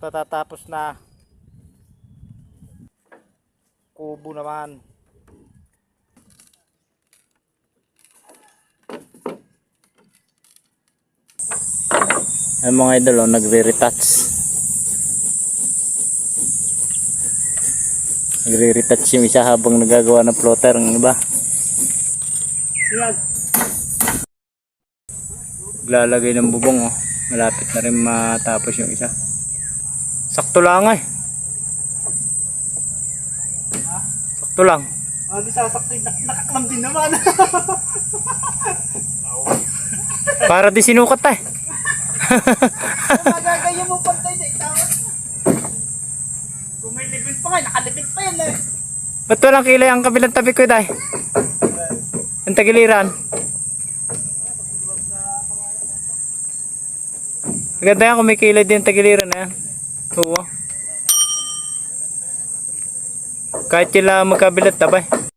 patatapos na kubo naman. Ay mga idol, oh, nagre-retouch. Nagre-retouch yung isa habang nagagawa ng floater ng iba. Yan. Lalagay ng bubong oh. Malapit na rin matapos yung isa. Sakto lang eh. Sakto lang. Di sasakto yung nak- nakaklam din naman. Para di sinukat eh. Magagaya mo pantay na itawag. Kung may level pa nga, nakalibit pa yan eh. Ba't walang kilay ang kabilang tabi ko day? Ang tagiliran. Maganda yan kung may kilay din ang tagiliran na yan. Oo. Kahit sila magkabilat tabay.